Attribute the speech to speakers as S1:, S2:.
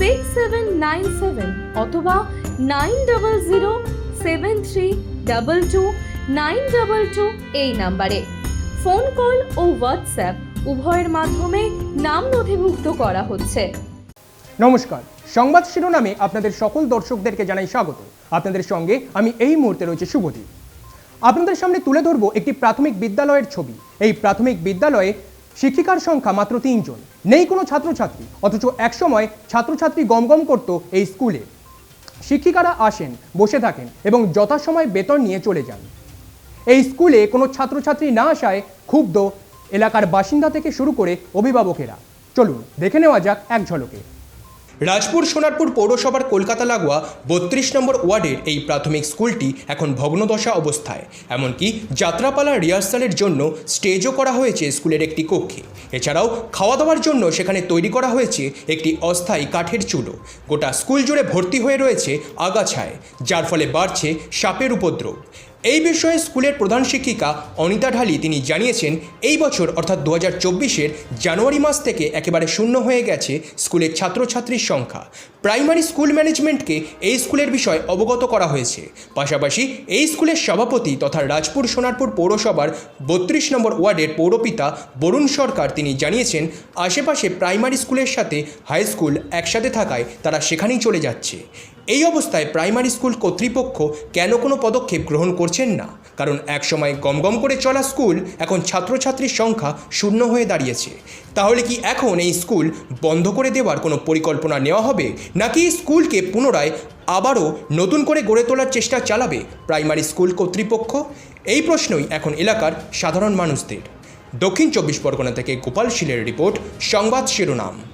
S1: six seven nine seven অথবা nine double zero seven three double two nine double two এই নাম্বারে। Phone, call ও WhatsApp উভয়ের মাধ্যমে নাম নথিভুক্ত করা হচ্ছে।
S2: নমস্কার, সংবাদ শিরোনামে আপনাদের সকল দর্শকদেরকে জানাই স্বাগত। আপনাদের সঙ্গে আমি এই মুহূর্তে রয়েছে শুভদীপ। আপনাদের সামনে তুলে ধরবো একটি প্রাথমিক বিদ্যালয়ের ছবি। এই প্রাথমিক বিদ্যালয়ে শিক্ষিকার সংখ্যা মাত্র তিনজন। নেই কোনো ছাত্রছাত্রী, অথচ একসময় ছাত্রছাত্রী গমগম করত এই স্কুলে। শিক্ষিকারা আসেন, বসে থাকেন এবং যথাসময় বেতন নিয়ে চলে যান। এই স্কুলে কোনো ছাত্রছাত্রী না আসায় ক্ষুব্ধ এলাকার বাসিন্দা থেকে শুরু করে অভিভাবকেরা। চলুন, দেখে নেওয়া যাক এক ঝলকে। রাজপুর সোনারপুর পৌরসভার কলকাতা লাগোয়া বত্রিশ নম্বর ওয়ার্ডের এই প্রাথমিক স্কুলটি এখন ভগ্নদশা অবস্থায়। এমনকি যাত্রাপালা রিহার্সালের জন্য স্টেজও করা হয়েছে স্কুলের একটি কক্ষে। এছাড়াও খাওয়া দাওয়ার জন্য সেখানে তৈরি করা হয়েছে একটি অস্থায়ী কাঠের চুলো। গোটা স্কুল জুড়ে ভর্তি হয়ে রয়েছে আগাছায়, যার ফলে বাড়ছে সাপের উপদ্রব। এই বিষয়ে স্কুলের প্রধান শিক্ষিকা অনিতা ঢালি তিনি জানিয়েছেন, এই বছর অর্থাৎ দু হাজার জানুয়ারি মাস থেকে একেবারে শূন্য হয়ে গেছে স্কুলের ছাত্রছাত্রীর সংখ্যা। প্রাইমারি স্কুল ম্যানেজমেন্টকে এই স্কুলের বিষয় অবগত করা হয়েছে। পাশাপাশি এই স্কুলের সভাপতি তথা রাজপুর সোনারপুর পৌরসভার বত্রিশ নম্বর ওয়ার্ডের পৌরপিতা বরুণ সরকার তিনি জানিয়েছেন, আশেপাশে প্রাইমারি স্কুলের সাথে হাই স্কুল একসাথে থাকায় তারা সেখানেই চলে যাচ্ছে। এই অবস্থায় প্রাইমারি স্কুল কর্তৃপক্ষ কেন কোনো পদক্ষেপ গ্রহণ করছেন না? কারণ একসময় গমগম করে চলা স্কুল এখন ছাত্রছাত্রীর সংখ্যা শূন্য হয়ে দাঁড়িয়েছে। তাহলে কি এখন এই স্কুল বন্ধ করে দেওয়ার কোনো পরিকল্পনা নেওয়া হবে? নাকি স্কুলকে পুনরায় আবারও নতুন করে গড়ে তোলার চেষ্টা চালাবে প্রাইমারি স্কুল কর্তৃপক্ষ? এই প্রশ্নই এখন এলাকার সাধারণ মানুষদের। দক্ষিণ চব্বিশ পরগনা থেকে গোপাল শিলের রিপোর্ট, সংবাদ শিরোনাম।